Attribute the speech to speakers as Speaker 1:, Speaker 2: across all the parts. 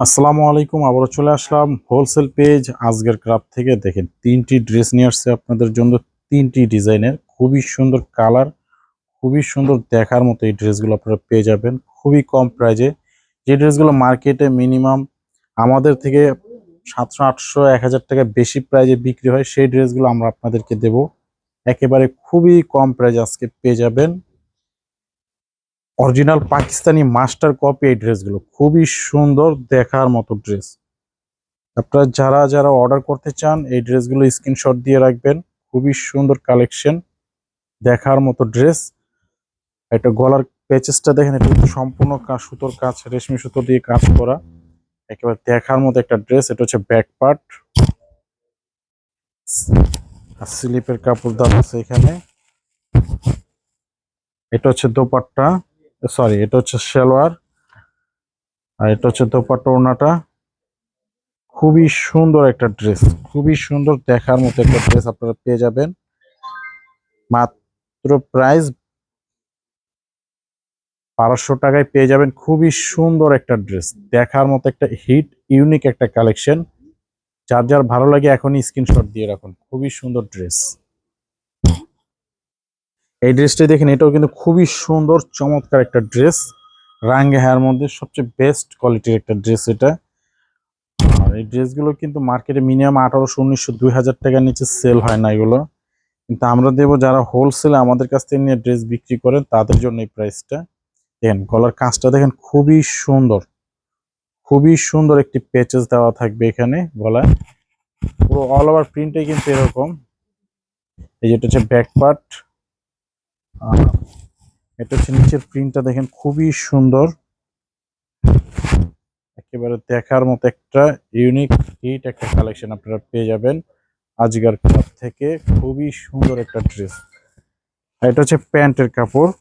Speaker 1: আসসালামু আলাইকুম, আবারও চলে আসলাম হোলসেল পেজ। আজকের ক্রাফট থেকে দেখেন, তিনটি ড্রেস নিয়ে আসছে আপনাদের জন্য। তিনটি ডিজাইনের, খুবই সুন্দর কালার, খুবই সুন্দর দেখার মতো এই ড্রেসগুলো আপনারা পেয়ে যাবেন। খুবই কম প্রাইজে। যে ড্রেসগুলো মার্কেটে মিনিমাম আমাদের থেকে সাতশো, আটশো, এক হাজার টাকা বেশি প্রাইজে বিক্রি হয়, সেই ড্রেসগুলো আমরা আপনাদেরকে দেব। একেবারে খুবই কম প্রাইজে আজকে পেয়ে যাবেন। অরিজিনাল পাকিস্তানি মাস্টার কপি এই ড্রেসগুলো খুবই সুন্দর দেখার মতো ড্রেস আপনারা যারা যারা অর্ডার করতে চান, এই ড্রেসগুলো স্ক্রিনশট দিয়ে রাখবেন। খুবই সুন্দর কালেকশন দেখার মতো ড্রেস এটা গলার প্যাচেসটা দেখেন, এটা কিন্তু সম্পূর্ণ সুতোর কাজ, রেশমি সুতো দিয়ে কাজ করা। একেবারে দেখার মতো একটা ড্রেস এটা হচ্ছে ব্যাক পার্ট আর স্লিপের কাপড় দেওয়া আছে এখানে। এটা হচ্ছে দোপাট্টা। সরি এটা হচ্ছে সালোয়ার আর এটা হচ্ছে দোপাট্টা ওড়নাটা। খুবই সুন্দর একটা ড্রেস, খুবই সুন্দর দেখার মতো একটা ড্রেস আপনারা পেয়ে যাবেন। মাত্র প্রাইস বারোশো টাকায় পেয়ে যাবেন, খুবই সুন্দর একটা ড্রেস। দেখার মতো একটা হিট ইউনিক একটা কালেকশন যার যার ভালো লাগে এখনই স্ক্রিনশট দিয়ে রাখুন। খুবই সুন্দর ড্রেস। এই ড্রেসটা দেখেন, এটাও কিন্তু খুবই সুন্দর, চমৎকার একটা ড্রেস। রাঙ্গে হেয়ার মধ্যে সবচেয়ে বেস্ট কোয়ালিটির একটা ড্রেস এটা। আর এই ড্রেসগুলো কিন্তু মার্কেটে মিনিমাম আঠারোশো, উনিশশো, দুই হাজার টাকার নিচে সেল হয় না এগুলো। কিন্তু আমরা দেবো যারা হোলসেলে আমাদের কাছ থেকে নিয়ে ড্রেস বিক্রি করেন, তাদের জন্য এই প্রাইসটা দেখেন, গলার কাজটা দেখেন, খুবই সুন্দর। খুবই সুন্দর একটি পেচেস দেওয়া থাকবে এখানে গলায়। পুরো অল ওভার প্রিন্টটাই কিন্তু এরকম। এই যেটা হচ্ছে ব্যাক পার্ট এটা হচ্ছে নিচের প্রিন্টটা দেখেন, খুবই সুন্দর। একেবারে দেখার মতো একটা ইউনিক হিট একটা কালেকশন আপনারা পেয়ে যাবেন আজগার ক্লাব থেকে। খুবই সুন্দর একটা ড্রেস আর এটা হচ্ছে প্যান্টের কাপড়।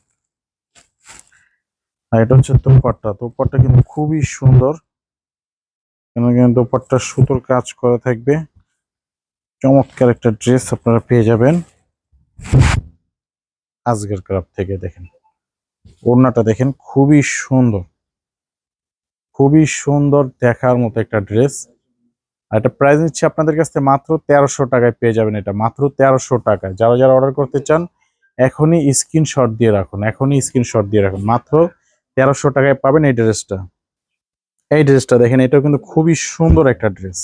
Speaker 1: আর এটা হচ্ছে দোপাট্টা। দোপাট্টা কিন্তু খুবই সুন্দর। দোপাট্টা সুতোর কাজ করা থাকবে। চমৎকার একটা ড্রেস আপনারা পেয়ে যাবেন। আজকের ক্রাফট থেকে দেখেন। ওড়নাটা দেখেন খুবই সুন্দর। খুবই সুন্দর দেখার মতো একটা ড্রেস। আর এটা প্রাইস নিচ্ছে আপনাদের কাছ মাত্র তেরোশো টাকায় পেয়ে যাবেন এটা। মাত্র তেরোশো টাকায়। যারা যারা অর্ডার করতে চান, এখনই স্ক্রিনশট দিয়ে রাখুন। এখনই স্ক্রিনশট দিয়ে রাখুন। মাত্র তেরোশো টাকায় পাবেন এই ড্রেসটা। এই ড্রেসটা দেখেন, এটাও কিন্তু খুবই সুন্দর একটা ড্রেস।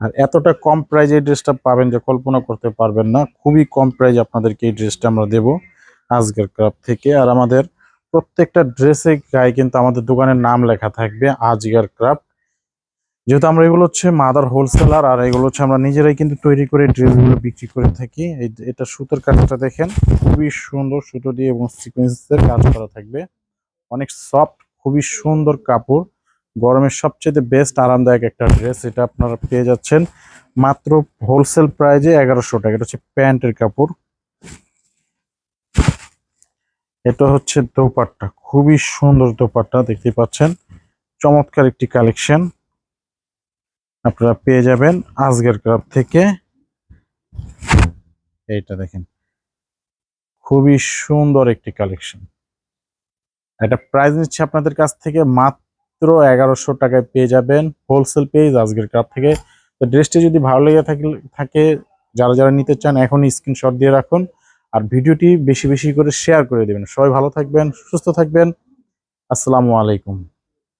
Speaker 1: আর এতটা কম প্রাইজে এই ড্রেসটা পাবেন যে কল্পনা করতে পারবেন না। খুবই কম প্রাইজ আপনাদেরকে এই ড্রেসটা আমরা দেবো। আজকের ক্রাফট থেকে। আর আমাদের প্রত্যেকটা ড্রেসে গায়ে কিন্তু আমাদের দোকানের নাম লেখা থাকবে আজগার ক্রাফট যেহেতু আমরা এগুলো হচ্ছে মাদার হোলসেলার আর এগুলো হচ্ছে আমরা নিজেরাই কিন্তু তৈরি করে ড্রেসগুলো বিক্রি করে থাকি। এটা সুতোর কাজটা দেখেন, খুবই সুন্দর সুতো দিয়ে এবং সিকোয়েন্সের কাজ করা থাকবে। অনেক সফট খুবই সুন্দর কাপড়। গরমের সবচেয়ে বেস্ট আরামদায়ক একটা ড্রেস এটা আপনারা পেয়ে যাচ্ছেন মাত্র হোলসেল প্রাইজে এগারোশো টাকা। এটা হচ্ছে প্যান্টের কাপড়। এটা হচ্ছে দোপাট্টা, খুবই সুন্দর দোপাট্টা, দেখতে পাচ্ছেন। চমৎকার একটি কালেকশন। আপনারা পেয়ে যাবেন আজগের ক্রাব থেকে। এইটা দেখেন, খুবই সুন্দর একটি কালেকশন। এটা প্রাইস নিচ্ছে আপনাদের কাছ থেকে মাত্র এগারোশো টাকায় পেয়ে যাবেন হোলসেল পেজ আজকের ক্রাব থেকে। তো ড্রেসটি যদি ভালো লেগে থাকে, যারা যারা নিতে চান এখনই স্ক্রিনশট দিয়ে রাখুন। আর ভিডিওটি বেশি বেশি করে শেয়ার করে দেবেন। সবাই ভালো থাকবেন, সুস্থ থাকবেন। আসসালামু আলাইকুম।